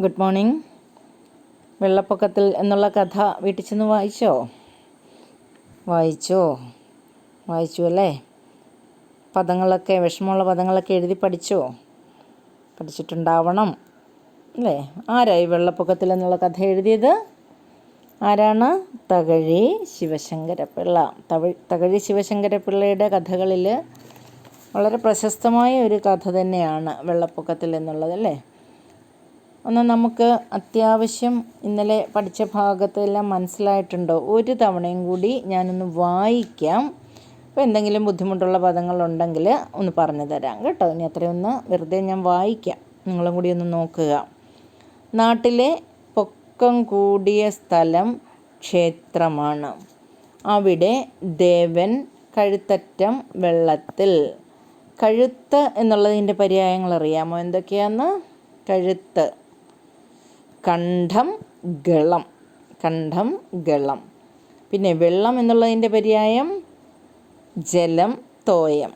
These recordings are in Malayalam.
Good morning. വെള്ളപ്പൊക്കത്തിൽ എന്നുള്ള കഥ വീട്ടിൽ ചെന്ന് വായിച്ചോ? വായിച്ചോ? വായിച്ചു അല്ലേ? പദങ്ങളൊക്കെ വിഷമമുള്ള പദങ്ങളൊക്കെ എഴുതി പഠിച്ചോ? പഠിച്ചിട്ടുണ്ടാവണം അല്ലേ? ആരായി വെള്ളപ്പൊക്കത്തിൽ എന്നുള്ള കഥ എഴുതിയത്? ആരാണ്? തകഴി ശിവശങ്കരപിള്ള തവ തകഴി ശിവശങ്കരപിള്ളയുടെ കഥകളിൽ വളരെ പ്രശസ്തമായ ഒരു കഥ തന്നെയാണ് വെള്ളപ്പൊക്കത്തിൽ എന്നുള്ളത് അല്ലേ? ഒന്ന് നമുക്ക് അത്യാവശ്യം ഇന്നലെ പഠിച്ച ഭാഗത്തെല്ലാം മനസ്സിലായിട്ടുണ്ടോ? ഒരു തവണയും കൂടി ഞാനൊന്ന് വായിക്കാം. അപ്പോൾ എന്തെങ്കിലും ബുദ്ധിമുട്ടുള്ള പദങ്ങളുണ്ടെങ്കിൽ ഒന്ന് പറഞ്ഞു തരാം കേട്ടോ. ഇനി അത്രയൊന്ന് വെറുതെ ഞാൻ വായിക്കാം. നിങ്ങളും കൂടി ഒന്ന് നോക്കുക. നാട്ടിലെ പൊക്കം കൂടിയ സ്ഥലം ക്ഷേത്രമാണ്. അവിടെ ദേവൻ കഴുത്തറ്റം വെള്ളത്തിൽ. കഴുത്ത് എന്നുള്ളതിന്റെ പര്യായങ്ങൾ അറിയാമോ? എന്തൊക്കെയാന്ന്? കഴുത്ത്. കണ്ഠം ഗളം. കണ്ഠം ഗളം. പിന്നെ വെള്ളം എന്നുള്ളതിന്റെ പര്യായം ജലം തോയം.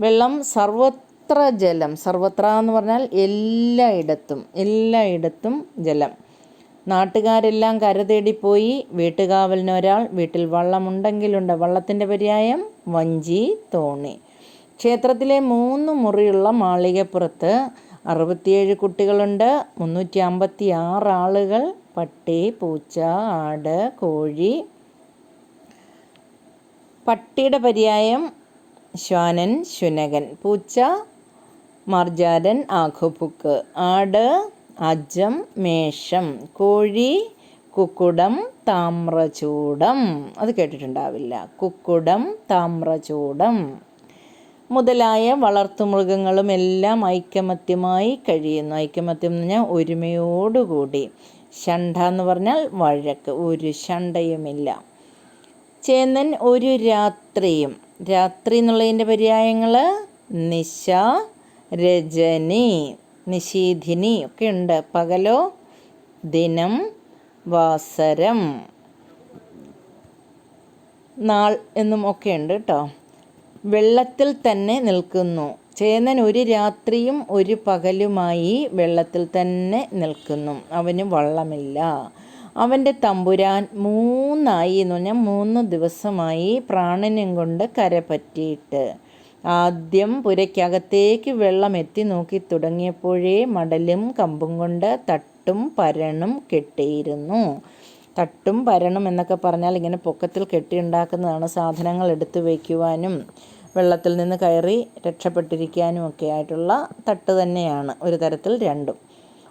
വെള്ളം സർവത്ര ജലം. സർവത്ര എന്ന് പറഞ്ഞാൽ എല്ലായിടത്തും എല്ലായിടത്തും ജലം. നാട്ടുകാരെല്ലാം കരതേടിപ്പോയി. വീട്ടുകാവലിനൊരാൾ വീട്ടിൽ വള്ളമുണ്ടെങ്കിലുണ്ട്. വള്ളത്തിന്റെ പര്യായം വഞ്ചി തോണി. ക്ഷേത്രത്തിലെ മൂന്ന് മുറിയുള്ള മാളികപ്പുറത്ത് അറുപത്തിയേഴ് കുട്ടികളുണ്ട്. മുന്നൂറ്റി അമ്പത്തി ആറ് ആളുകൾ. പട്ടി പൂച്ച ആട് കോഴി. പട്ടിയുടെ പര്യായം ശ്വാനൻ ശുനകൻ. പൂച്ച മാർജാരൻ ആഘുപുക്ക്. ആട് അജം മേഷം കോഴി കുക്കുടം താമ്രചൂടം. അത് കേട്ടിട്ടുണ്ടാവില്ല. കുക്കുടം താമ്രചൂടം. മുതലായ വളർത്തുമൃഗങ്ങളും എല്ലാം ഐക്യമത്യമായി കഴിയുന്നു. ഐക്യമത്യം എന്ന് പറഞ്ഞാൽ ഒരുമയോടുകൂടി. ഷണ്ട എന്ന് പറഞ്ഞാൽ വഴക്ക്. ഒരു ഷണ്ടയുമില്ല ചേന്നൻ ഒരു രാത്രിയും. രാത്രി എന്നുള്ളതിന്റെ പര്യായങ്ങൾ നിശ രജനി നിശീധിനി ഒക്കെ ഉണ്ട്. പകലോ ദിനം വാസരം നാൾ എന്നും ഒക്കെ ഉണ്ട് കേട്ടോ. വെള്ളത്തിൽ തന്നെ നിൽക്കുന്നു. ചേന്നൻ ഒരു രാത്രിയും ഒരു പകലുമായി വെള്ളത്തിൽ തന്നെ നിൽക്കുന്നു. അവന് വള്ളമില്ല. അവന്റെ തമ്പുരാൻ മൂന്നായി എന്ന് പറഞ്ഞാൽ മൂന്ന് ദിവസമായി പ്രാണനും കൊണ്ട് കരപ്പറ്റിയിട്ട് ആദ്യം പുരയ്ക്കകത്തേക്ക് വെള്ളം എത്തി നോക്കി തുടങ്ങിയപ്പോഴേ മടലും കമ്പും കൊണ്ട് തട്ടും പരണും കെട്ടിയിരുന്നു. തട്ടും പരണം എന്നൊക്കെ പറഞ്ഞാൽ ഇങ്ങനെ പൊക്കത്തിൽ കെട്ടിയുണ്ടാക്കുന്നതാണ് സാധനങ്ങൾ എടുത്തു വയ്ക്കുവാനും വെള്ളത്തിൽ നിന്ന് കയറി രക്ഷപ്പെട്ടിരിക്കാനും ഒക്കെ ആയിട്ടുള്ള തട്ട് തന്നെയാണ് ഒരു തരത്തിൽ രണ്ടും.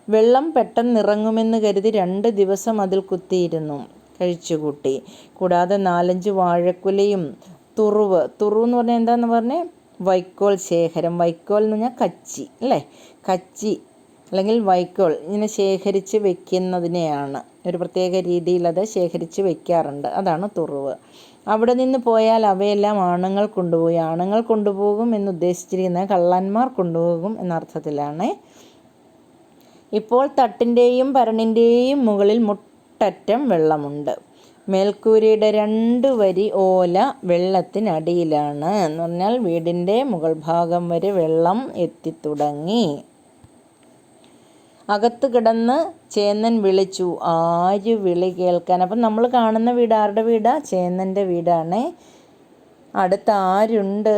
വെള്ളം പെട്ടെന്ന് ഇറങ്ങുമെന്ന് കരുതി രണ്ട് ദിവസം അതിൽ കുത്തിയിരുന്നു കഴിച്ചുകൂട്ടി. കൂടാതെ നാലഞ്ച് വാഴക്കുലയും തുറുവ് തുറു എന്ന് പറഞ്ഞാൽ എന്താന്ന് പറഞ്ഞേ? വൈക്കോൽ ശേഖരം. വൈക്കോൽ എന്ന് പറഞ്ഞാൽ കച്ചി അല്ലേ? കച്ചി അല്ലെങ്കിൽ വൈക്കോൽ ഇങ്ങനെ ശേഖരിച്ച് വെക്കുന്നതിനെയാണ്. ഒരു പ്രത്യേക രീതിയിൽ അത് ശേഖരിച്ച് വെക്കാറുണ്ട്. അതാണ് തുറവ്. അവിടെ നിന്ന് പോയാൽ അവയെല്ലാം ആണുങ്ങൾ കൊണ്ടുപോയി. ആണുങ്ങൾ കൊണ്ടുപോകും എന്ന് ഉദ്ദേശിച്ചിരിക്കുന്നത് കള്ളന്മാർ കൊണ്ടുപോകും എന്നർത്ഥത്തിലാണ്. ഇപ്പോൾ തട്ടിന്റെയും പരണിന്റെയും മുകളിൽ മുട്ടറ്റം വെള്ളമുണ്ട്. മേൽക്കൂരയുടെ രണ്ട് വരി ഓല വെള്ളത്തിനടിയിലാണ്. എന്ന് പറഞ്ഞാൽ വീടിന്റെ മുകൾ ഭാഗം വരെ വെള്ളം എത്തിത്തുടങ്ങി. അകത്ത് കിടന്ന് ചേന്നൻ വിളിച്ചു. ആര് വിളി കേൾക്കാൻ? അപ്പം നമ്മൾ കാണുന്ന വീട് ആരുടെ വീടാ? ചേന്നന്റെ വീടാണ്. അടുത്ത് ആരുണ്ട്?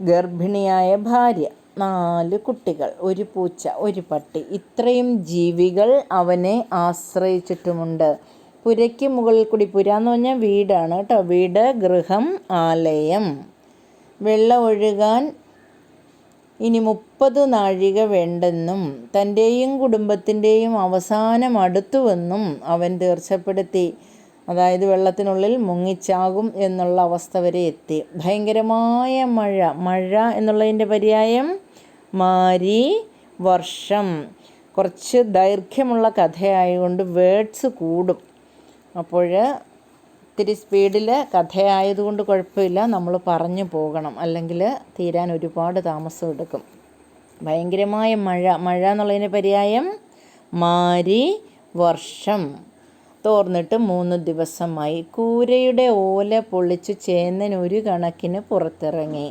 ഗർഭിണിയായ ഭാര്യ. നാല് കുട്ടികൾ ഒരു പൂച്ച ഒരു പട്ടി. ഇത്രയും ജീവികൾ അവനെ ആശ്രയിച്ചിട്ടുമുണ്ട്. പുരയ്ക്ക് മുകളിൽ കൂടി പുര എന്ന് പറഞ്ഞാൽ വീടാണ് കേട്ടോ. വീട് ഗൃഹം ആലയം. വെള്ളം ഒഴുകാൻ ഇനി മുപ്പത് നാഴിക വേണ്ടെന്നും തന്റെയും കുടുംബത്തിന്റെയും അവസാനം അടുത്തുവെന്നും അവൻ തീർച്ചപ്പെടുത്തി. അതായത് വെള്ളത്തിനുള്ളിൽ മുങ്ങിച്ചാകും എന്നുള്ള അവസ്ഥ വരെ എത്തി. ഭയങ്കരമായ മഴ മഴ എന്നുള്ളതിന്റെ പര്യായം മാരി വർഷം. കുറച്ച് ദൈർഘ്യമുള്ള കഥയായതുകൊണ്ട് വേർഡ്സ് കൂടും. അപ്പോൾ ഇത്തിരി സ്പീഡിൽ കഥയായതുകൊണ്ട് കുഴപ്പമില്ല. നമ്മൾ പറഞ്ഞു പോകണം. അല്ലെങ്കിൽ തീരാൻ ഒരുപാട് താമസം എടുക്കും. ഭയങ്കരമായ മഴ. മഴ എന്നുള്ളതിന് പര്യായം മാരി വർഷം തോർന്നിട്ട് മൂന്ന് ദിവസമായി. കൂരയുടെ ഓല പൊളിച്ചു ചേന്നൻ ഒരു കണക്കിന് പുറത്തിറങ്ങി.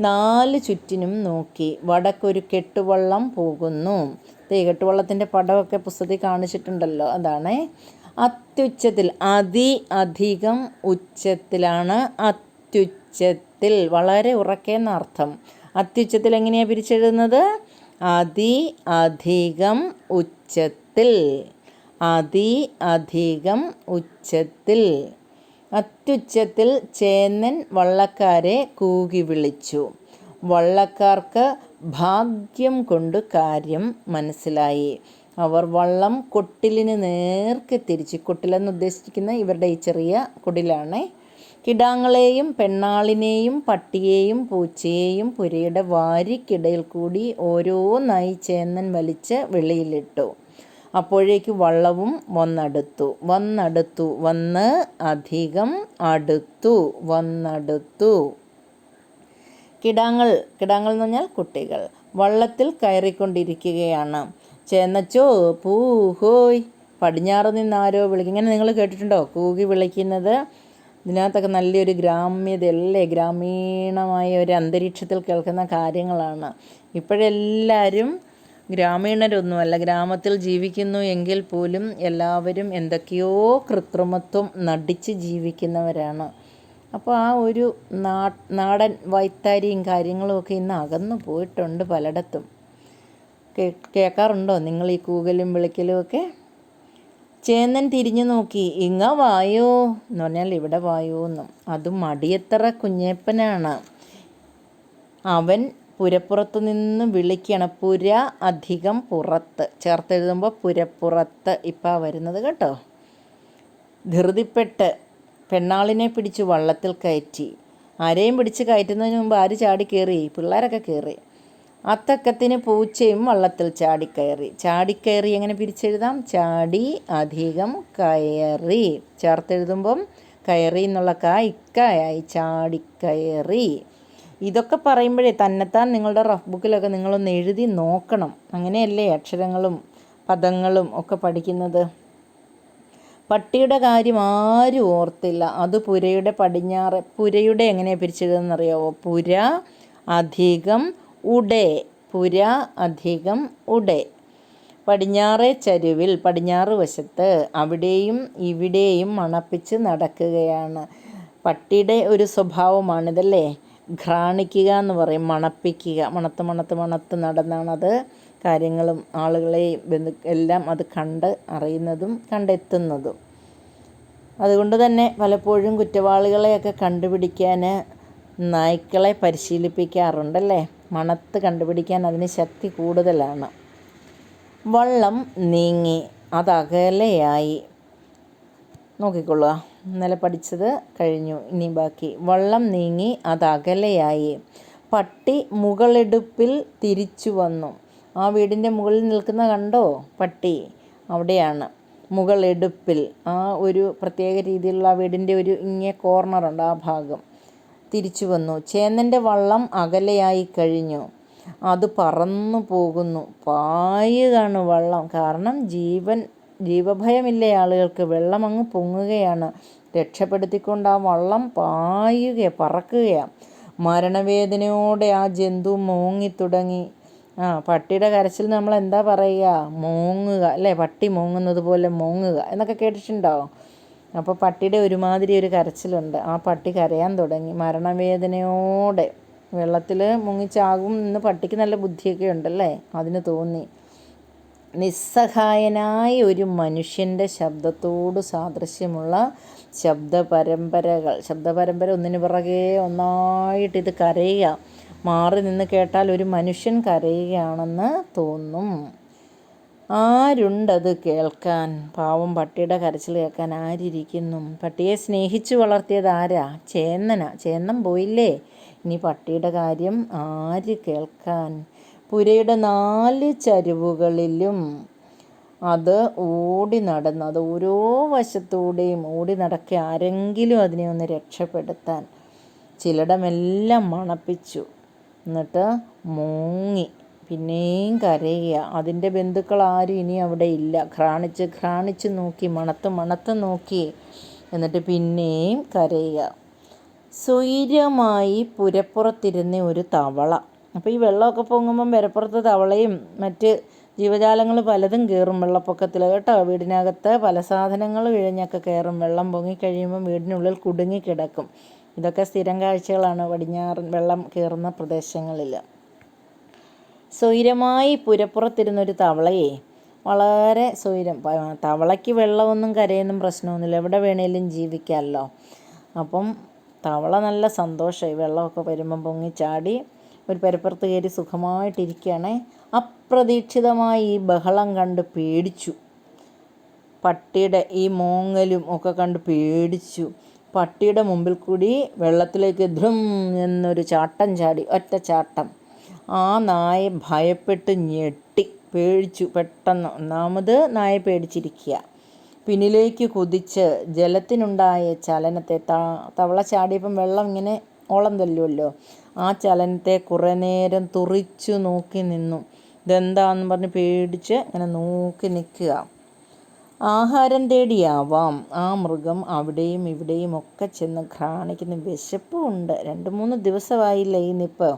നാല് ചുറ്റിനും നോക്കി. വടക്കൊരു കെട്ടുവള്ളം പോകുന്നു. കെട്ടുവള്ളത്തിന്റെ പടമൊക്കെ പുസ്തകത്തിൽ കാണിച്ചിട്ടുണ്ടല്ലോ. അതാണേ അത്യുച്ചത്തിൽ അതി അധികം ഉച്ചത്തിലാണ് അത്യുച്ചത്തിൽ. വളരെ ഉറക്കേന്ന അർത്ഥം. അത്യുച്ചത്തിൽ എങ്ങനെയാണ് പിരിച്ചെഴുതുന്നത്? അതി അധികം ഉച്ചത്തിൽ. അതി അധികം ഉച്ചത്തിൽ. അത്യുച്ചത്തിൽ ചേന്നൻ വള്ളക്കാരെ കൂകി വിളിച്ചു. വള്ളക്കാർക്ക് ഭാഗ്യം കൊണ്ട് കാര്യം മനസ്സിലായി. അവർ വള്ളം കൊട്ടിലിന് നേർക്ക് തിരിച്ച് കൊട്ടിലെന്ന് ഉദ്ദേശിക്കുന്ന ഇവരുടെ ഈ ചെറിയ കുടിലാണ്. കിടാങ്ങളെയും പെണ്ണാളിനെയും പട്ടിയെയും പൂച്ചയെയും പുരയുടെ വാരിക്കിടയിൽ കൂടി ഓരോന്നായി ചേന്നൻ വലിച്ച് വെളിയിലിട്ടു. അപ്പോഴേക്ക് വള്ളവും വന്നടുത്തു വന്നടുത്തു വന്ന് അധികം അടുത്തു വന്നടുത്തു. കിടാങ്ങൾ കിടാങ്ങൾ എന്ന് പറഞ്ഞാൽ കുട്ടികൾ വള്ളത്തിൽ കയറിക്കൊണ്ടിരിക്കുകയാണ്. ചേന്നച്ചോ പൂ ഹോയ്. പടിഞ്ഞാറ് നിന്ന് ആരോ വിളിക്കും ഇങ്ങനെ നിങ്ങൾ കേട്ടിട്ടുണ്ടോ? കൂകി വിളിക്കുന്നത്. ഇതിനകത്തൊക്കെ നല്ലൊരു ഗ്രാമ്യതയല്ലേ ഗ്രാമീണമായ ഒരു അന്തരീക്ഷത്തിൽ കേൾക്കുന്ന കാര്യങ്ങളാണ്. ഇപ്പോഴെല്ലാവരും ഗ്രാമീണരൊന്നുമല്ല ഗ്രാമത്തിൽ ജീവിക്കുന്നു എങ്കിൽ പോലും എല്ലാവരും എന്തൊക്കെയോ കൃത്രിമത്വം നടിച്ച് ജീവിക്കുന്നവരാണ്. അപ്പോൾ ആ ഒരു നാടൻ വൈത്താരിയും കാര്യങ്ങളും ഒക്കെ ഇന്ന് അകന്നു പോയിട്ടുണ്ട് പലയിടത്തും. കേൾക്കാറുണ്ടോ? നിങ്ങൾ ഈ കൂകലും വിളിക്കലും ഒക്കെ? ചേന്നൻ തിരിഞ്ഞു നോക്കി. ഇങ്ങ വായോ? എന്ന് പറഞ്ഞാൽ ഇവിടെ വായോ എന്നും. അതും മടിയത്തറ കുഞ്ഞേപ്പനാണ്. അവൻ പുരപ്പുറത്തു നിന്ന് വിളിക്കണം. പുര അധികം പുറത്ത്. ചേർത്തെഴുതുമ്പോൾ പുരപ്പുറത്ത് ഇപ്പം വരുന്നത് കേട്ടോ. ധൃതിപ്പെട്ട് പെണ്ണാളിനെ പിടിച്ച് വള്ളത്തിൽ കയറ്റി. ആരെയും പിടിച്ച് കയറ്റുന്നതിന് മുമ്പ് ആര് ചാടി കയറി പിള്ളേരൊക്കെ കയറി അത്തക്കത്തിന് പൂച്ചയും വള്ളത്തിൽ ചാടിക്കയറി. ചാടിക്കയറി എങ്ങനെ പിരിച്ചെഴുതാം? ചാടി അധികം കയറി. ചേർത്തെഴുതുമ്പം കയറി എന്നുള്ള ക ഇക്കയായി ചാടിക്കയറി. ഇതൊക്കെ പറയുമ്പോഴേ തന്നെത്താൻ നിങ്ങളുടെ റഫ് ബുക്കിലൊക്കെ നിങ്ങളൊന്ന് എഴുതി നോക്കണം. അങ്ങനെയല്ലേ അക്ഷരങ്ങളും പദങ്ങളും ഒക്കെ പഠിക്കുന്നത്? പട്ടിയുടെ കാര്യം ആരും ഓർത്തില്ല. അത് പുരയുടെ പടിഞ്ഞാറ് പുരയുടെ എങ്ങനെ പിരിച്ചെഴുതെന്നറിയാവോ പുര അധികം ഉടേ പുര അധികം ഉടേ. പടിഞ്ഞാറേ ചരുവിൽ പടിഞ്ഞാറ് വശത്ത് അവിടെയും ഇവിടെയും മണപ്പിച്ച് നടക്കുകയാണ്. പട്ടിയുടെ ഒരു സ്വഭാവമാണിതല്ലേ? ഘ്രാണിക്കുക എന്ന് പറയും മണപ്പിക്കുക. മണത്ത് മണത്ത് മണത്ത് നടന്നാണത് കാര്യങ്ങളും ആളുകളെയും ബന്ധു എല്ലാം അത് കണ്ട് അറിയുന്നതും കണ്ടെത്തുന്നതും. അതുകൊണ്ട് തന്നെ പലപ്പോഴും കുറ്റവാളികളെയൊക്കെ കണ്ടുപിടിക്കാൻ നായ്ക്കളെ പരിശീലിപ്പിക്കാറുണ്ടല്ലേ? മണത്ത് കണ്ടുപിടിക്കാൻ അതിന് ശക്തി കൂടുതലാണ്. വള്ളം നീങ്ങി അതകലെയായി നോക്കിക്കൊള്ളുക. ഇന്നലെ പഠിച്ചത് കഴിഞ്ഞു ഇനി ബാക്കി. വള്ളം നീങ്ങി അതകലെയായി പട്ടി മുകളെടുപ്പിൽ തിരിച്ചു വന്നു. ആ വീടിന്റെ മുകളിൽ നിൽക്കുന്ന കണ്ടോ? പട്ടി അവിടെയാണ്. മുകളെടുപ്പിൽ. ആ ഒരു പ്രത്യേക രീതിയിലുള്ള ആ വീടിന്റെ ഒരു ഇങ്ങേ കോർണറുണ്ട് ആ ഭാഗം. തിരിച്ചു വന്നു. ചേന്നന്റെ വള്ളം അകലെയായി കഴിഞ്ഞു. അത് പറന്നു പോകുന്നു. പായുകയാണ് വള്ളം. കാരണം ജീവൻ ജീവഭയമില്ലേ ആളുകൾക്ക്? വെള്ളം അങ്ങ് പൊങ്ങുകയാണ്. രക്ഷപ്പെടുത്തിക്കൊണ്ട് ആ വള്ളം പായുക പറക്കുകയാണ് മരണവേദനയോടെ ആ ജന്തു മൂങ്ങി തുടങ്ങി ആ പട്ടിയുടെ കരച്ചിൽ നമ്മൾ എന്താ പറയുക? മോങ്ങുക. അല്ലേ? പട്ടി മൂങ്ങുന്നത് പോലെ മൂങ്ങുക. എന്നൊക്കെ കേട്ടിട്ടുണ്ടോ? അപ്പോൾ പട്ടിയുടെ ഒരുമാതിരി ഒരു കരച്ചിലുണ്ട്. ആ പട്ടി കരയാൻ തുടങ്ങി. മരണവേദനയോടെ വെള്ളത്തിൽ മുങ്ങിച്ചാകും എന്ന് പട്ടിക്ക് നല്ല ബുദ്ധിയൊക്കെ ഉണ്ടല്ലേ? അതിന് തോന്നി. നിസ്സഹായനായ ഒരു മനുഷ്യന്റെ ശബ്ദത്തോട് സാദൃശ്യമുള്ള ശബ്ദ പരമ്പരകൾ ശബ്ദ പരമ്പര ഒന്നിനു പിറകെ ഒന്നായിട്ട് ഇത് കരയുക. മാറി നിന്ന് കേട്ടാൽ ഒരു മനുഷ്യൻ കരയുകയാണെന്ന് തോന്നും. ആരുണ്ടത് കേൾക്കാൻ? പാവം പട്ടിയുടെ കരച്ചിൽ കേൾക്കാൻ ആരിയ്ക്കുന്നു പട്ടിയെ സ്നേഹിച്ചു വളർത്തിയത് ആരാ? ചേന്നന. ചേന്നം പോയില്ലേ? ഇനി പട്ടിയുടെ കാര്യം ആര് കേൾക്കാൻ? പുരയുടെ നാല് ചരിവുകളിലും അത് ഓടി നടന്ന് അത് ഓരോ വശത്തൂടെയും ഓടി നടക്കി ആരെങ്കിലും അതിനെ ഒന്ന് രക്ഷപ്പെടുത്താൻ ചിലടമെല്ലാം മണപ്പിച്ചു. എന്നിട്ട് മൂങ്ങി. പിന്നെയും കരയുക. അതിന്റെ ബന്ധുക്കൾ ആരും ഇനി അവിടെ ഇല്ല. ഘ്രാണിച്ച് ഘ്രാണിച്ച് നോക്കി മണത്ത് മണത്ത് നോക്കി. എന്നിട്ട് പിന്നെയും കരയുക. സ്വൈര്യമായി പുരപ്പുറത്തിരുന്ന ഒരു തവള. അപ്പോൾ ഈ വെള്ളമൊക്കെ പൊങ്ങുമ്പം പുരപ്പുറത്ത് തവളയും മറ്റ് ജീവജാലങ്ങൾ പലതും കയറും വെള്ളപ്പൊക്കത്തിൽ കേട്ടോ? വീടിനകത്ത് പല സാധനങ്ങൾ ഇഴഞ്ഞൊക്കെ കയറും വെള്ളം പൊങ്ങിക്കഴിയുമ്പം വീടിനുള്ളിൽ കുടുങ്ങി കിടക്കും. ഇതൊക്കെ സ്ഥിരം കാഴ്ചകളാണ് പടിഞ്ഞാറൻ വെള്ളം കയറുന്ന പ്രദേശങ്ങളിൽ സ്വൈരമായി പുരപ്പുറത്തിരുന്നൊരു തവളയെ. വളരെ സ്വൈരം. തവളയ്ക്ക് വെള്ളമൊന്നും കരയൊന്നും പ്രശ്നമൊന്നുമില്ല. എവിടെ വേണേലും ജീവിക്കാമല്ലോ. അപ്പം തവള നല്ല സന്തോഷമായി വെള്ളമൊക്കെ വരുമ്പം പൊങ്ങിച്ചാടി ഒരു പരപ്പുറത്ത് കയറി സുഖമായിട്ടിരിക്കുകയാണേ. അപ്രതീക്ഷിതമായി ഈ ബഹളം കണ്ട് പേടിച്ചു. പട്ടിയുടെ ഈ മോങ്ങലും ഒക്കെ കണ്ട് പേടിച്ചു. പട്ടിയുടെ മുമ്പിൽ കൂടി വെള്ളത്തിലേക്ക് ധ്രും എന്നൊരു ചാട്ടം ചാടി. ഒറ്റ ചാട്ടം. ആ നായ ഭയപ്പെട്ട് ഞെട്ടി പേടിച്ചു. പെട്ടെന്ന് ഒന്നാമത് നായ പേടിച്ചിരിക്കുക. പിന്നിലേക്ക് കുതിച്ച് ജലത്തിനുണ്ടായ ചലനത്തെ തവള ചാടിയപ്പം വെള്ളം ഇങ്ങനെ ഓളം തല്ലുമല്ലോ ആ ചലനത്തെ കുറേ നേരം തുറിച്ചു നോക്കി നിന്നു. ഇതെന്താന്ന് പറഞ്ഞ് പേടിച്ച് ഇങ്ങനെ നോക്കി നിൽക്കുക. ആഹാരം തേടിയാവാം. ആ മൃഗം അവിടെയും ഇവിടെയും ഒക്കെ ചെന്ന് കാണിക്കുന്ന വിശപ്പുണ്ട്. രണ്ട് മൂന്ന് ദിവസമായില്ല ഈ നിപ്പ്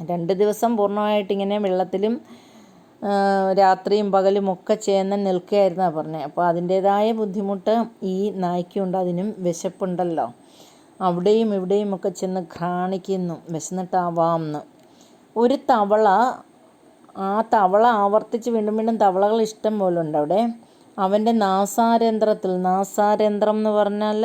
രണ്ട് ദിവസം പൂർണമായിട്ട് ഇങ്ങനെ വെള്ളത്തിലും രാത്രിയും പകലും ഒക്കെ ചേർന്ന് നിൽക്കുകയായിരുന്നാണ് പറഞ്ഞത് അപ്പോൾ അതിന്റേതായ ബുദ്ധിമുട്ട് ഈ നായ്ക്കുണ്ട് അതിനും വിശപ്പുണ്ടല്ലോ. അവിടെയും ഇവിടെയും ഒക്കെ ചെന്ന് കാണിക്കുന്നു വിശന്നിട്ടാവാം എന്ന് ഒരു തവള ആ തവള ആവർത്തിച്ച് വീണ്ടും വീണ്ടും തവളകൾ ഇഷ്ടം പോലെ ഉണ്ട് അവിടെ. അവന്റെ നാസാരന്ധ്രത്തിൽ നാസാരന്ധ്രം എന്ന് പറഞ്ഞാൽ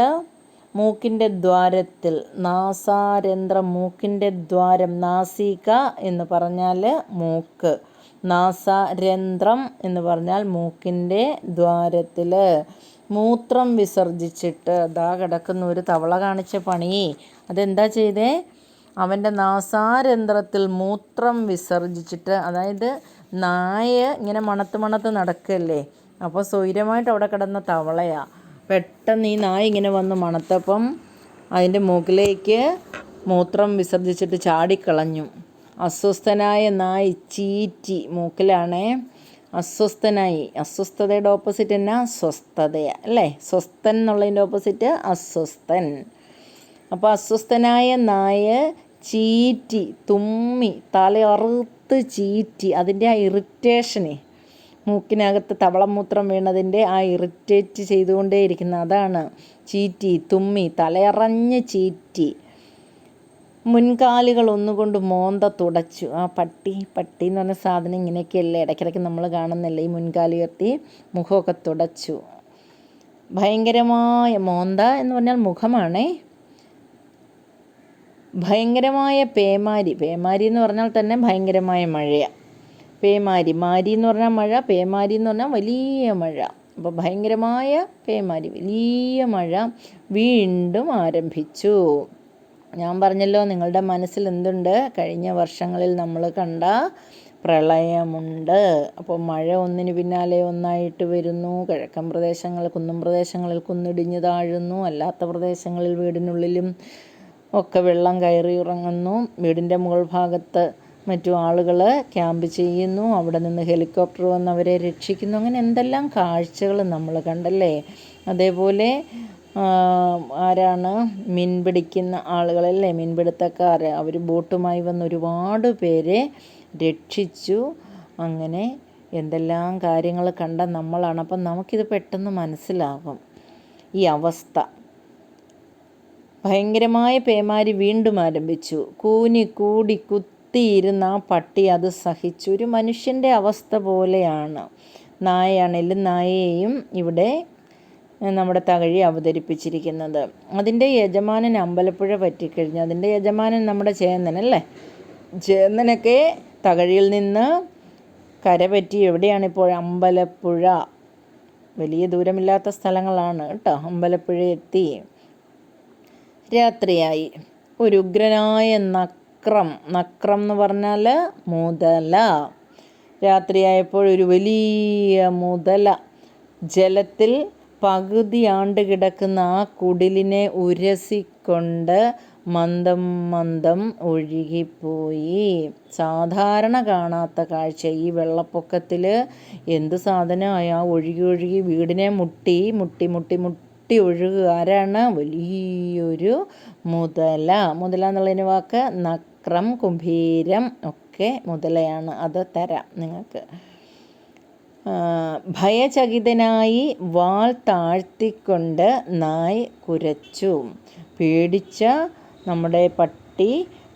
മൂക്കിന്റെ ദ്വാരത്തിൽ നാസാരന്ധ്രം മൂക്കിന്റെ ദ്വാരം നാസിക എന്ന് പറഞ്ഞാൽ മൂക്ക്. നാസാരന്ധ്രം എന്ന് പറഞ്ഞാൽ മൂക്കിന്റെ ദ്വാരത്തിൽ. മൂത്രം വിസർജിച്ചിട്ട് ദാ കിടക്കുന്ന ഒരു തവള കാണിച്ച പണി. അതെന്താ ചെയ്തേ? അവന്റെ നാസാരന്ധ്രത്തിൽ മൂത്രം വിസർജിച്ചിട്ട് അതായത് നായ ഇങ്ങനെ മണത്ത് മണത്ത് നടക്കല്ലേ? അപ്പോൾ സ്വൈരമായിട്ട് അവിടെ കിടന്ന തവളയാ. പെട്ടെന്ന് ഈ നായ ഇങ്ങനെ വന്ന് മണത്തപ്പം അതിന്റെ മൂക്കിലേക്ക് മൂത്രം വിസർജിച്ചിട്ട് ചാടിക്കളഞ്ഞു. അസ്വസ്ഥനായ നായ ചീറ്റി മൂക്കിലാണേ. അസ്വസ്ഥനായി. അസ്വസ്ഥതയുടെ ഓപ്പോസിറ്റ് എന്നാ? സ്വസ്ഥതയാ. അല്ലേ? സ്വസ്ഥൻ എന്നുള്ളതിന്റെ ഓപ്പോസിറ്റ് അസ്വസ്ഥൻ. അപ്പോൾ അസ്വസ്ഥനായ നായ ചീറ്റി തുമ്മി തലയറുത്ത് ചീറ്റി അതിന്റെ ആ ഇറിറ്റേഷനെ മൂക്കിനകത്ത് തവളമൂത്രം വീണതിന്റെ ആ ഇറിറ്റേറ്റ് ചെയ്തുകൊണ്ടേയിരിക്കുന്ന. അതാണ് ചീറ്റി തുമ്മി തലയറഞ്ഞ് ചീറ്റി. മുൻകാലുകൾ ഒന്നുകൊണ്ട് മോന്ത തുടച്ചു. ആ പട്ടി പട്ടി എന്ന് പറഞ്ഞ സാധനം ഇങ്ങനെയൊക്കെയല്ലേ? ഇടയ്ക്കിടയ്ക്ക് നമ്മൾ കാണുന്നില്ലേ? ഈ മുൻകാലി ഉയർത്തി മുഖമൊക്കെ തുടച്ചു. ഭയങ്കരമായ മോന്ത എന്ന് പറഞ്ഞാൽ മുഖമാണേ. ഭയങ്കരമായ പേമാരി. പേമാരി എന്ന് പറഞ്ഞാൽ തന്നെ ഭയങ്കരമായ മഴയാണ് പേമാരി മാരി എന്ന് പറഞ്ഞാൽ മഴ പേമാരി എന്ന് പറഞ്ഞാൽ വലിയ മഴ. അപ്പോൾ ഭയങ്കരമായ പേമാരി വലിയ മഴ വീണ്ടും ആരംഭിച്ചു. ഞാൻ പറഞ്ഞല്ലോ നിങ്ങളുടെ മനസ്സിൽ എന്തുണ്ട്? കഴിഞ്ഞ വർഷങ്ങളിൽ നമ്മൾ കണ്ട പ്രളയമുണ്ട്. അപ്പോൾ മഴ ഒന്നിന് പിന്നാലെ ഒന്നായിട്ട് വരുന്നു. കിഴക്കൻ പ്രദേശങ്ങൾ കുന്നും പ്രദേശങ്ങളിൽ കുന്നിടിഞ്ഞു താഴുന്നു. അല്ലാത്ത പ്രദേശങ്ങളിൽ വീടിനുള്ളിലും ഒക്കെ വെള്ളം കയറി ഇറങ്ങുന്നു വീടിന്റെ മുകൾ ഭാഗത്ത് മറ്റു ആളുകൾ ക്യാമ്പ് ചെയ്യുന്നു അവിടെ നിന്ന് ഹെലികോപ്റ്റർ വന്ന് അവരെ രക്ഷിക്കുന്നു. അങ്ങനെ എന്തെല്ലാം കാഴ്ചകൾ നമ്മൾ കണ്ടല്ലേ? അതേപോലെ ആരാണ്? മീൻ പിടിക്കുന്ന ആളുകളല്ലേ മീൻപിടുത്തക്കാർ അവർ ബോട്ടുമായി വന്ന് ഒരുപാട് പേരെ രക്ഷിച്ചു. അങ്ങനെ എന്തെല്ലാം കാര്യങ്ങൾ കണ്ട നമ്മളാണ്. അപ്പം നമുക്കിത് പെട്ടെന്ന് മനസ്സിലാകും ഈ അവസ്ഥ. ഭയങ്കരമായ പേമാരി വീണ്ടും ആരംഭിച്ചു. കൂനി കൂടി കുത്തിയിരുന്ന ആ പട്ടി അത് സഹിച്ചു. ഒരു മനുഷ്യന്റെ അവസ്ഥ പോലെയാണ്. നായയാണെങ്കിലും നായയെയും ഇവിടെ നമ്മുടെ തകഴി അവതരിപ്പിച്ചിരിക്കുന്നത്. അതിന്റെ യജമാനൻ അമ്പലപ്പുഴ പറ്റിക്കഴിഞ്ഞു. അതിന്റെ യജമാനൻ നമ്മുടെ ചേന്നൻ അല്ലേ? ചേന്നനൊക്കെ തകഴിയിൽ നിന്ന് കരപറ്റി എവിടെയാണിപ്പോൾ അമ്പലപ്പുഴ. വലിയ ദൂരമില്ലാത്ത സ്ഥലങ്ങളാണ് കേട്ടോ. അമ്പലപ്പുഴ എത്തി. രാത്രിയായി. ഒരു ഉഗ്രനായ നക്രം. നക്രം എന്ന് പറഞ്ഞാൽ മുതല. രാത്രിയായപ്പോൾ ഒരു വലിയ മുതല. ജലത്തിൽ പകുതി ആണ്ട് കിടക്കുന്ന ആ കുടിലിനെ ഉരസിക്കൊണ്ട് മന്ദം മന്ദം ഒഴുകിപ്പോയി. സാധാരണ കാണാത്ത കാഴ്ച. ഈ വെള്ളപ്പൊക്കത്തിൽ എന്ത് സാധനമായ? ഒഴുകി ഒഴുകി വീടിനെ മുട്ടി മുട്ടി മുട്ടി മുട്ടി ഒഴുകുക. ആരാണ്? വലിയൊരു മുതല. മുതല എന്നുള്ളതിന് വാക്ക് നക്രം കുംഭീരം ഒക്കെ മുതലയാണ് അത് തരാം നിങ്ങൾക്ക്. ഭയചകിതനായി വാൾ താഴ്ത്തിക്കൊണ്ട് നായ് കുരച്ചു. പേടിച്ച നമ്മുടെ പട്ടി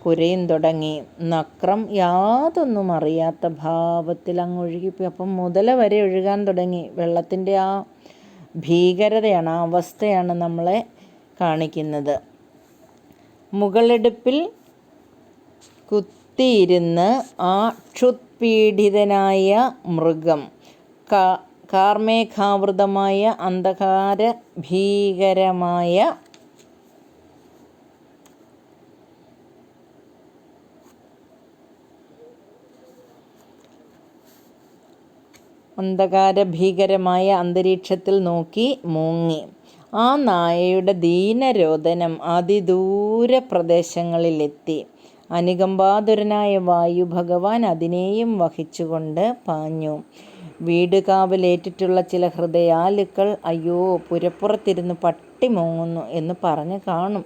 കുരയും തുടങ്ങി. നക്രം യാതൊന്നും അറിയാത്ത ഭാവത്തിൽ അങ്ങ് ഒഴുകിപ്പോയി. അപ്പം മുതല വരെ ഒഴുകാൻ തുടങ്ങി. വെള്ളത്തിന്റെ ആ ഭീകരതയാണ് ആ അവസ്ഥയാണ് നമ്മളെ കാണിക്കുന്നത്. മുകളെടുപ്പിൽ കുത്തിയിരുന്ന് ആ ക്ഷുത്പീഡിതനായ മൃഗം കാ- കാർമേഘാവൃതമായ അന്ധകാര ഭീകരമായ അന്ധകാര ഭീകരമായ അന്തരീക്ഷത്തിൽ നോക്കി മൂങ്ങി. ആ നായയുടെ ദീനരോദനം അതിദൂര പ്രദേശങ്ങളിലെത്തി അനുകമ്പാതുരനായ വായു ഭഗവാൻ അതിനെയും വഹിച്ചുകൊണ്ട് പാഞ്ഞു. വീട് കാവലേറ്റിട്ടുള്ള ചില ഹൃദയാലുക്കൾ അയ്യോ പുരപ്പുറത്തിരുന്ന് പട്ടി മൂങ്ങുന്നു എന്ന് പറഞ്ഞ് കാണും.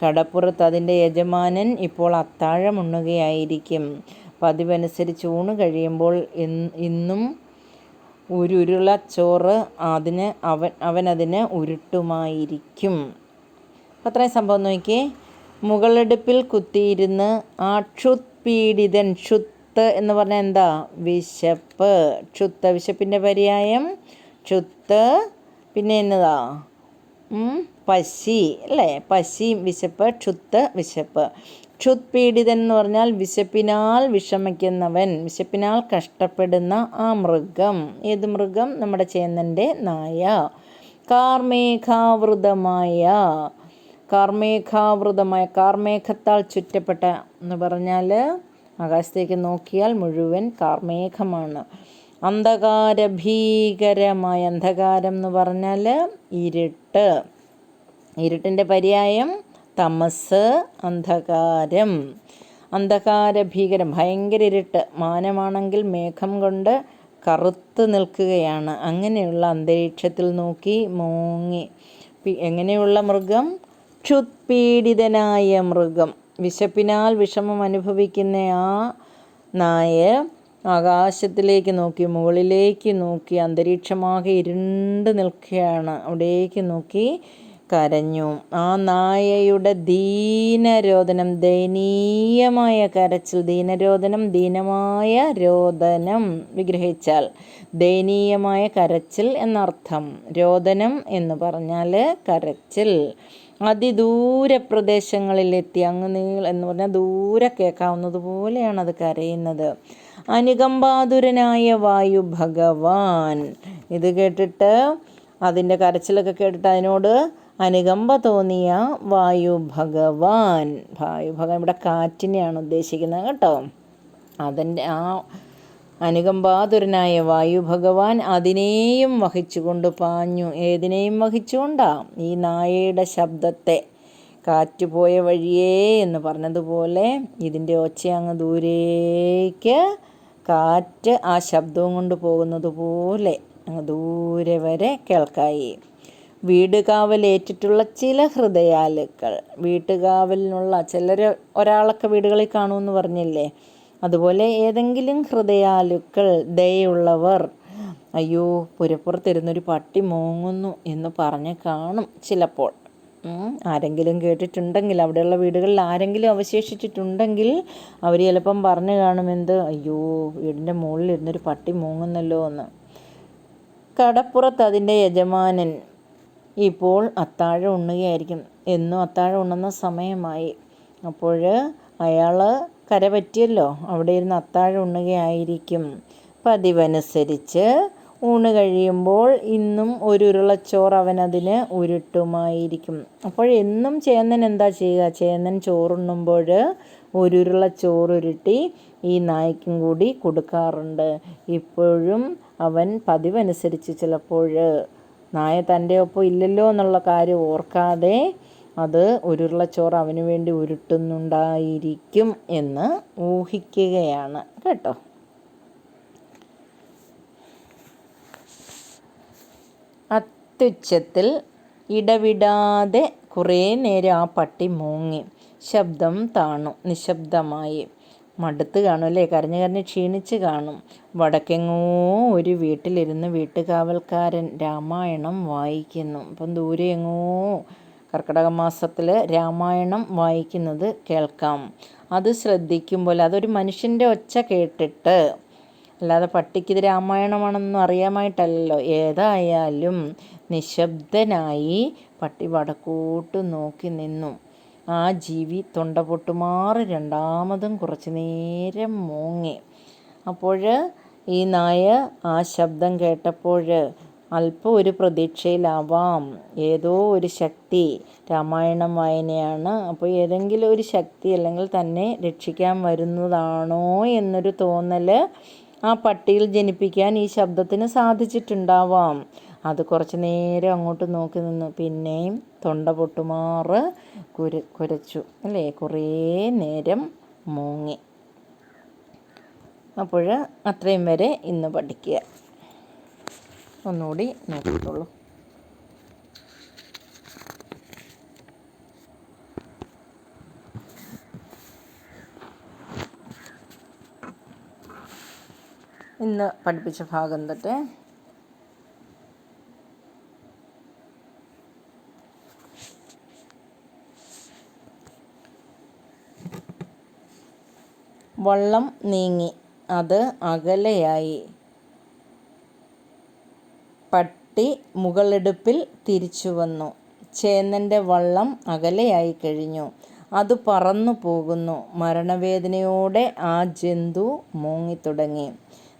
കടപ്പുറത്ത് അതിന്റെ യജമാനൻ ഇപ്പോൾ അത്താഴമുണ്ണുകയായിരിക്കും. പതിവനുസരിച്ച് ഊണ് കഴിയുമ്പോൾ ഇന്നും ഉരുള ചോറ് അതിന് അവൻ അവനതിന് ഉരുട്ടുമായിരിക്കും. അത്രയും സംഭവം നോക്കിയേ. മുകളെടുപ്പിൽ കുത്തിയിരുന്ന് ആ ക്ഷുത്പീഡിതൻ ക്ഷുത്ത് എന്ന് പറഞ്ഞാൽ എന്താ? വിശപ്പ്. ക്ഷുത്ത വിശപ്പിന്റെ പര്യായം. ക്ഷുത്ത് പിന്നെ എന്നതാ? പശി അല്ലേ? പശി വിശപ്പ് ക്ഷുത്ത് വിശപ്പ്. ക്ഷുത്പീഡിതൻ എന്ന് പറഞ്ഞാൽ വിശപ്പിനാൽ വിഷമിക്കുന്നവൻ വിശപ്പിനാൽ കഷ്ടപ്പെടുന്ന ആ മൃഗം. ഏത് മൃഗം? നമ്മുടെ ചേന്നന്റെ നായ. കാർമേഘാവൃതമായ. കാർമേഘാവൃതമായ കാർമേഘത്താൽ ചുറ്റപ്പെട്ട എന്ന് പറഞ്ഞാൽ ആകാശത്തേക്ക് നോക്കിയാൽ മുഴുവൻ കാർമേഘമാണ്. അന്ധകാര ഭീകരമായ അന്ധകാരം എന്ന് പറഞ്ഞാൽ ഇരുട്ട്. ഇരുട്ടിന്റെ പര്യായം തമസ് അന്ധകാരം. അന്ധകാര ഭീകരം ഭയങ്കര ഇരുട്ട്. മാനമാണെങ്കിൽ മേഘം കൊണ്ട് കറുത്ത് നിൽക്കുകയാണ്. അങ്ങനെയുള്ള അന്തരീക്ഷത്തിൽ നോക്കി മൂങ്ങി. എങ്ങനെയുള്ള മൃഗം? ക്ഷുത്പീഡിതനായ മൃഗം. വിശപ്പിനാൽ വിഷമം അനുഭവിക്കുന്ന ആ നായ ആകാശത്തിലേക്ക് നോക്കി മുകളിലേക്ക് നോക്കി അന്തരീക്ഷമാകെ ഇരുണ്ട് നിൽക്കുകയാണ്. അവിടേക്ക് നോക്കി കരഞ്ഞു. ആ നായയുടെ ദീനരോധനം ദയനീയമായ കരച്ചിൽ ദീനരോധനം ദീനമായ രോദനം വിഗ്രഹിച്ചാൽ ദയനീയമായ കരച്ചിൽ എന്നർത്ഥം. രോദനം എന്ന് പറഞ്ഞാൽ കരച്ചിൽ. അതിദൂര പ്രദേശങ്ങളിലെത്തി അങ്ങ് നീൾ എന്ന് പറഞ്ഞാൽ ദൂരെ കേൾക്കാവുന്നത് പോലെയാണ് അത് കരയുന്നത്. അനുകമ്പാതുരനായ വായു ഭഗവാൻ. ഇത് കേട്ടിട്ട് അതിന്റെ കരച്ചിലൊക്കെ കേട്ടിട്ട് അതിനോട് അനുകമ്പ തോന്നിയ വായു ഭഗവാൻ. വായു ഭഗവാൻ ഇവിടെ കാറ്റിനെയാണ് ഉദ്ദേശിക്കുന്നത് കേട്ടോ. അതിന്റെ ആ അനുകമ്പാതുരനായ വായു ഭഗവാൻ അതിനെയും വഹിച്ചുകൊണ്ട് പാഞ്ഞു. ഏതിനെയും വഹിച്ചുകൊണ്ടാ ഈ നായയുടെ ശബ്ദത്തെ. കാറ്റുപോയ വഴിയേ എന്ന് പറഞ്ഞതുപോലെ ഇതിന്റെ ഒച്ച അങ്ങ് ദൂരേക്ക് കാറ്റ് ആ ശബ്ദവും കൊണ്ട് പോകുന്നത് പോലെ അങ്ങ് ദൂരെ വരെ കേൾക്കായി. വീടുകാവലേറ്റിട്ടുള്ള ചില ഹൃദയാലുക്കൾ. വീട്ടുകാവലിനുള്ള ചിലർ ഒരാളൊക്കെ വീടുകളിൽ കാണുമെന്ന് പറഞ്ഞില്ലേ? അതുപോലെ ഏതെങ്കിലും ഹൃദയാലുക്കൾ ദയുള്ളവർ അയ്യോ പുരപ്പുറത്തിരുന്നൊരു പട്ടി മൂങ്ങുന്നു എന്ന് പറഞ്ഞ് കാണും ചിലപ്പോൾ. ആരെങ്കിലും കേട്ടിട്ടുണ്ടെങ്കിൽ അവിടെയുള്ള വീടുകളിൽ ആരെങ്കിലും അവശേഷിച്ചിട്ടുണ്ടെങ്കിൽ അവർ ചിലപ്പം പറഞ്ഞു കാണുമെന്ത് അയ്യോ വീടിന്റെ മുകളിൽ ഇരുന്നൊരു പട്ടി മൂങ്ങുന്നല്ലോ എന്ന്. കടപ്പുറത്ത് അതിന്റെ യജമാനൻ ഇപ്പോൾ അത്താഴം ഉണ്ണുകയായിരിക്കും. എന്നും അത്താഴം ഉണ്ണുന്ന സമയമായി. അപ്പോൾ അയാൾ കര പറ്റിയല്ലോ അവിടെ ഇരുന്ന് അത്താഴം ഉണ്ണുകയായിരിക്കും. പതിവനുസരിച്ച് ഊണ് കഴിയുമ്പോൾ ഇന്നും ഒരു ഉരുളച്ചോറ് അവനതിന് ഉരുട്ടുമായിരിക്കും. അപ്പോൾ എന്നും ചേന്നൻ എന്താ ചെയ്യുക? ചേന്നൻ ചോറുണ്ണുമ്പോൾ ഒരു ഉരുള ചോറുരുട്ടി ഈ നായ്ക്കും കൂടി കൊടുക്കാറുണ്ട്. ഇപ്പോഴും അവൻ പതിവനുസരിച്ച് ചിലപ്പോൾ നായ തന്റെ ഒപ്പം ഇല്ലല്ലോ എന്നുള്ള കാര്യം ഓർക്കാതെ അത് ഉരുളച്ചോറ് അവന് വേണ്ടി ഉരുട്ടുന്നുണ്ടായിരിക്കും എന്ന് ഊഹിക്കുകയാണ്. കേട്ടോ? അത്യുച്ചത്തിൽ ഇടവിടാതെ കുറേ നേരം ആ പട്ടി മൂങ്ങി. ശബ്ദം താണു നിശബ്ദമായി. മടുത്ത് കാണും അല്ലേ കരഞ്ഞ് കരഞ്ഞ് ക്ഷീണിച്ച് കാണും. വടക്കെങ്ങോ ഒരു വീട്ടിലിരുന്ന് വീട്ടുകാവൽക്കാരൻ രാമായണം വായിക്കുന്നു. അപ്പം ദൂരെ എങ്ങോ കർക്കിടക മാസത്തിൽ രാമായണം വായിക്കുന്നത് കേൾക്കാം. അത് ശ്രദ്ധിക്കുമ്പോൾ അതൊരു മനുഷ്യന്റെ ഒച്ച കേട്ടിട്ട് അല്ലാതെ പട്ടിക്ക് ഇത് രാമായണമാണെന്നൊന്നും അറിയാമായിട്ടല്ലല്ലോ. ഏതായാലും നിശബ്ദനായി പട്ടി വടക്കോട്ട് നോക്കി നിന്നു. ആ ജീവി തൊണ്ട പൊട്ടുമാറി രണ്ടാമതും കുറച്ച് നേരം മൂങ്ങി. അപ്പോൾ ഈ നായ ആ ശബ്ദം കേട്ടപ്പോൾ അല്പം ഒരു പ്രതീക്ഷയിലാവാം. ഏതോ ഒരു ശക്തി രാമായണം വായനയാണ്. അപ്പോൾ ഏതെങ്കിലും ഒരു ശക്തി അല്ലെങ്കിൽ തന്നെ രക്ഷിക്കാൻ വരുന്നതാണോ എന്നൊരു തോന്നൽ ആ പട്ടിയിൽ ജനിപ്പിക്കാൻ ഈ ശബ്ദത്തിന് സാധിച്ചിട്ടുണ്ടാവാം. അത് കുറച്ച് നേരം അങ്ങോട്ട് നോക്കി നിന്നു. പിന്നെയും തൊണ്ട പൊട്ടുമാറ് കുര കുരച്ചു. അല്ലേ? കുറേ നേരം മൂങ്ങി. അപ്പോൾ അത്രയും വരെ ഇന്ന് പഠിക്കുക. ഒന്നുകൂടി നോക്കത്തുള്ളൂ. ഇന്ന് പഠിപ്പിച്ച ഭാഗം തൊട്ട് വള്ളം നീങ്ങി. അത് അകലെയായി. പട്ടി മുകളെടുപ്പിൽ തിരിച്ചു വന്നു. ചേന്നന്റെ വള്ളം അകലെയായി കഴിഞ്ഞു. അത് പറന്നു പോകുന്നു. മരണവേദനയോടെ ആ ജന്തു മൂങ്ങിത്തുടങ്ങി.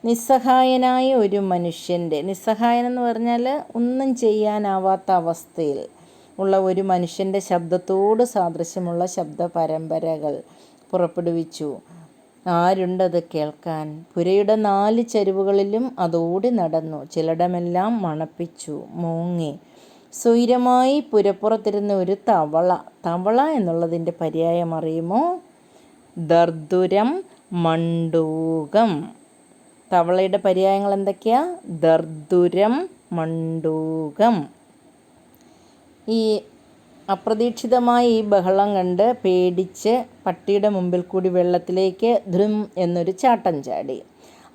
നിസ്സഹായനായ ഒരു മനുഷ്യന്റെ നിസ്സഹായനെന്ന് പറഞ്ഞാൽ ഒന്നും ചെയ്യാനാവാത്ത അവസ്ഥയിൽ ഉള്ള ഒരു മനുഷ്യന്റെ ശബ്ദത്തോട് സാദൃശ്യമുള്ള ശബ്ദ പരമ്പരകൾ പുറപ്പെടുവിച്ചു. ആരുണ്ടത് കേൾക്കാൻ? പുരയുടെ നാല് ചരിവുകളിലും അതോടി നടന്നു. ചിലടമെല്ലാം മണപ്പിച്ചു മൂങ്ങി. സ്വൈരമായി പുരപ്പുറത്തിരുന്ന ഒരു തവള. തവള എന്നുള്ളതിന്റെ പര്യായം അറിയുമോ? ദർദുരം മണ്ടൂകം തവളയുടെ പര്യായങ്ങൾ എന്തൊക്കെയാ? ദർദുരം മണ്ടൂകം ഈ അപ്രതീക്ഷിതമായ ഈ ബഹളം കണ്ട് പേടിച്ച് പട്ടിയുടെ മുമ്പിൽ കൂടി വെള്ളത്തിലേക്ക് ധൃം എന്നൊരു ചാട്ടം ചാടി.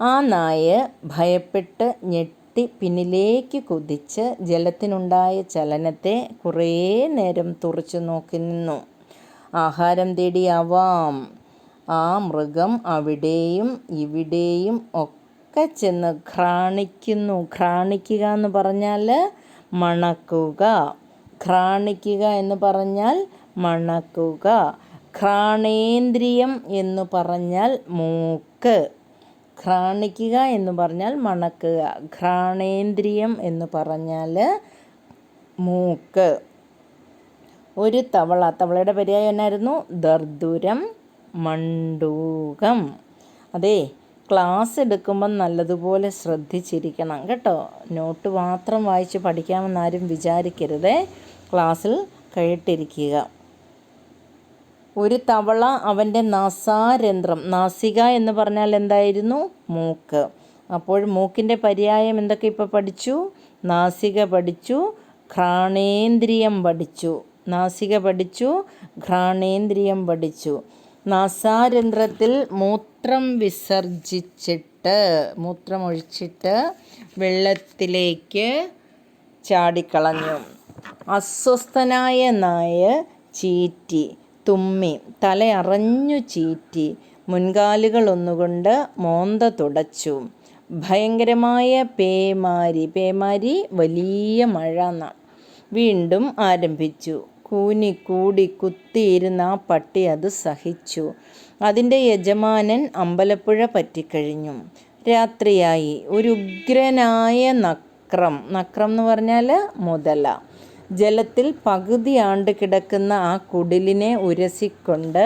ആ നായ ഭയപ്പെട്ട് ഞെട്ടി പിന്നിലേക്ക് കുതിച്ച് ജലത്തിനുണ്ടായ ചലനത്തെ കുറേ നേരം തുറച്ചു നോക്കി നിന്നു. ആഹാരം തേടിയാവാം. ആ മൃഗം അവിടെയും ഇവിടെയും ഒക്കെ ചെന്ന് ഘ്രാണിക്കുന്നു ഘ്രാണിക്കുക എന്ന് പറഞ്ഞാൽ മണക്കുക. ഘ്രാണിക്കുക എന്ന് പറഞ്ഞാൽ മണക്കുക. ഘ്രാണേന്ദ്രിയം എന്ന് പറഞ്ഞാൽ മൂക്ക്. ഘ്രാണിക്കുക എന്ന് പറഞ്ഞാൽ മണക്കുക. ഘ്രാണേന്ദ്രിയം എന്ന് പറഞ്ഞാൽ മൂക്ക്. ഒരു തവള. തവളയുടെ പര്യായം എന്നായിരുന്നു? ദർദുരം മണ്ടൂകം. അതെ ക്ലാസ് എടുക്കുമ്പം നല്ലതുപോലെ ശ്രദ്ധിച്ചിരിക്കണം കേട്ടോ. നോട്ട് മാത്രം വായിച്ച് പഠിക്കാമെന്നാരും വിചാരിക്കരുതേ. ക്ലാസ്സിൽ കേട്ടിരിക്കുക. ഒരു തവള അവന്റെ നാസാരന്ധ്രം നാസിക എന്ന് പറഞ്ഞാൽ എന്തായിരുന്നു? മൂക്ക്. അപ്പോൾ മൂക്കിന്റെ പര്യായം എന്തൊക്കെ ഇപ്പോൾ പഠിച്ചു? നാസിക പഠിച്ചു ഘ്രാണേന്ദ്രിയം പഠിച്ചു. നാസിക പഠിച്ചു ഘ്രാണേന്ദ്രിയം പഠിച്ചു. നാസാരന്ധ്രത്തിൽ മൂത്രം വിസർജിച്ചിട്ട് മൂത്രമൊഴിച്ചിട്ട് വെള്ളത്തിലേക്ക് ചാടിക്കളഞ്ഞു. അസ്വസ്ഥനായ നായ ചീറ്റി തുമ്മി തലയറഞ്ഞു ചീറ്റി മുൻകാലുകൾ ഒന്നുകൊണ്ട് മോന്ത തുടച്ചു. ഭയങ്കരമായ പേമാരി പേമാരി വലിയ മഴ വീണ്ടും ആരംഭിച്ചു. കൂനി കൂടി കുത്തിയിരുന്ന ആ പട്ടി അത് സഹിച്ചു. അതിന്റെ യജമാനൻ അമ്പലപ്പുഴ പറ്റിക്കഴിഞ്ഞു. രാത്രിയായി. ഒരു ഉഗ്രനായ നക്രം. നക്രം എന്ന് പറഞ്ഞാൽ മുതല. ജലത്തിൽ പകുതി ആണ്ട് കിടക്കുന്ന ആ കുടിലിനെ ഉരസിക്കൊണ്ട്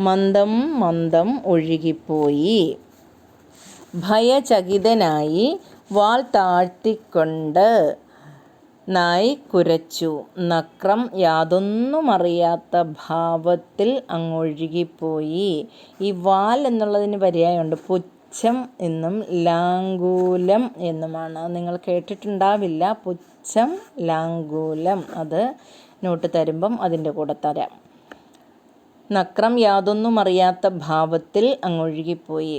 മന്ദം മന്ദം ഒഴുകിപ്പോയി. ഭയചകിതനായി വാൾ താഴ്ത്തിക്കൊണ്ട് നായി കുരച്ചു. നക്രം യാതൊന്നും അറിയാത്ത ഭാവത്തിൽ അങ്ങൊഴുകിപ്പോയി ഈ വാൽ എന്നുള്ളതിന് പര്യായമുണ്ട്. പുച്ഛം എന്നും ലാംഗൂലം എന്നുമാണ്. നിങ്ങൾ കേട്ടിട്ടുണ്ടാവില്ല? പുച്ഛം ലാംഗൂലം അത് നോട്ട് തരുമ്പം അതിന്റെ കൂടെ തരാം. നക്രം യാതൊന്നും അറിയാത്ത ഭാവത്തിൽ അങ്ങൊഴുകിപ്പോയി.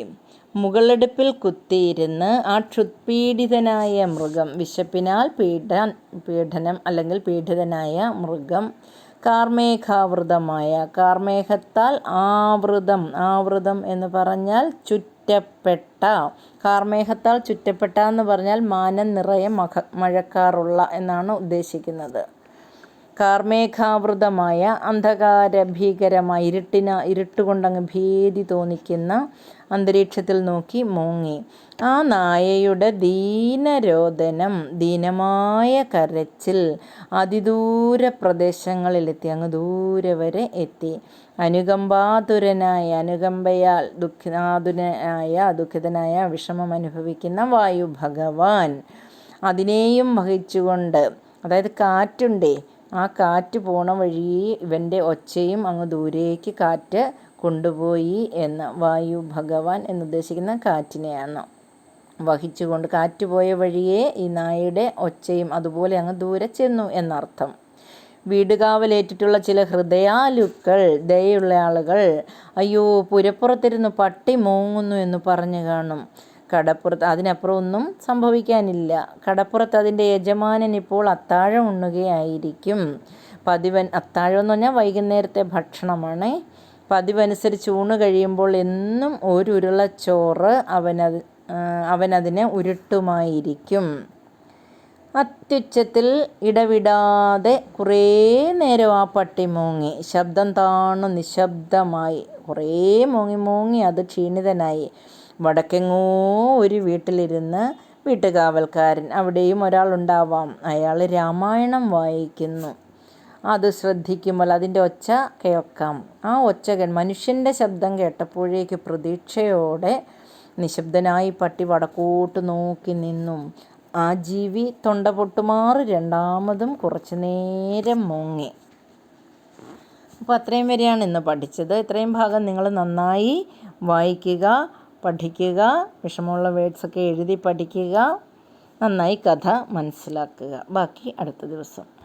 മുകളടുപ്പിൽ കുത്തിയിരുന്ന് ആ ക്ഷുത്പീഡിതനായ മൃഗം വിശപ്പിനാൽ പീഡ പീഡനം അല്ലെങ്കിൽ പീഡിതനായ മൃഗം കാർമേഘാവൃതമായ കാർമേഘത്താൽ ആവൃതം ആവൃതം എന്ന് പറഞ്ഞാൽ ചുറ്റപ്പെട്ട കാർമേഘത്താൽ ചുറ്റപ്പെട്ട എന്ന് പറഞ്ഞാൽ മാനം നിറയെ മഖ മഴക്കാറുള്ള എന്നാണ് ഉദ്ദേശിക്കുന്നത്. കാർമേഘാവൃതമായ അന്ധകാര ഭീകരമായ ഇരുട്ടിന ഇരുട്ടുകൊണ്ടങ്ങ് ഭീതി തോന്നിക്കുന്ന അന്തരീക്ഷത്തിൽ നോക്കി മൂങ്ങി. ആ നായയുടെ ദീനരോദനം ദീനമായ കരച്ചിൽ അതിദൂര പ്രദേശങ്ങളിലെത്തി അങ്ങ് ദൂരെ വരെ എത്തി. അനുകമ്പാതുരനായ അനുകമ്പയാൽ ദുഃഖിതാതുരനായ ദുഃഖിതനായ വിഷമം അനുഭവിക്കുന്ന വായു ഭഗവാൻ. അതിനെയും വഹിച്ചുകൊണ്ട് അതായത് കാറ്റുണ്ടേ ആ കാറ്റ് പോണ വഴി ഇവന്റെ ഒച്ചയും അങ്ങ് ദൂരേക്ക് കാറ്റ് കൊണ്ടുപോയി എന്ന് വായു ഭഗവാൻ എന്നുദ്ദേശിക്കുന്ന കാറ്റിനെയാണ്. വഹിച്ചുകൊണ്ട് കാറ്റ് പോയ വഴിയേ ഈ നായയുടെ ഒച്ചയും അതുപോലെ അങ്ങ് ദൂരെ ചെന്നു എന്നർത്ഥം. വീടുകാവലേറ്റിട്ടുള്ള ചില ഹൃദയാലുക്കൾ ദയുള്ള ആളുകൾ അയ്യോ പുരപ്പുറത്തിരുന്ന് പട്ടി മൂങ്ങുന്നു എന്ന് പറഞ്ഞു കാണും. കടപ്പുറത്ത് അതിനപ്പുറം ഒന്നും സംഭവിക്കാനില്ല. കടപ്പുറത്ത് അതിന്റെ യജമാനൻ ഇപ്പോൾ അത്താഴം ഉണ്ണുകയായിരിക്കും. പതിവൻ അത്താഴം എന്ന് പറഞ്ഞാൽ വൈകുന്നേരത്തെ ഭക്ഷണമാണ്. പതിവനുസരിച്ച് ഊണ് കഴിയുമ്പോൾ എന്നും ഒരു ഉരുള ചോറ് അവനത് അവനതിനെ ഉരുട്ടുമായിരിക്കും. അത്യുച്ചത്തിൽ ഇടവിടാതെ കുറേ നേരം ആ പട്ടി മൂങ്ങി. ശബ്ദം താണു നിശബ്ദമായി. കുറേ മൂങ്ങി മൂങ്ങി അത് ക്ഷീണിതനായി. വടക്കെങ്ങോ ഒരു വീട്ടിലിരുന്ന് വീട്ടുകാവൽക്കാരൻ അവിടെയും ഒരാളുണ്ടാവാം. അയാൾ രാമായണം വായിക്കുന്നു. അത് ശ്രദ്ധിക്കുമ്പോൾ അതിന്റെ ഒച്ച കേൾക്കാം. ആ ഒച്ച മനുഷ്യന്റെ ശബ്ദം കേട്ടപ്പോഴേക്ക് പ്രതീക്ഷയോടെ നിശബ്ദനായി പട്ടി വടക്കോട്ട് നോക്കി നിന്നും. ആ ജീവി തൊണ്ട പൊട്ടുമാറ് രണ്ടാമതും കുറച്ചു നേരം മുങ്ങി. അപ്പോൾ അത്രയും വരെയാണ് ഇന്ന് പഠിച്ചത്. ഇത്രയും ഭാഗം നിങ്ങൾ നന്നായി വായിക്കുക പഠിക്കുക വിഷമമുള്ള വേർഡ്സൊക്കെ എഴുതി പഠിക്കുക നന്നായി കഥ മനസ്സിലാക്കുക. ബാക്കി അടുത്ത ദിവസം.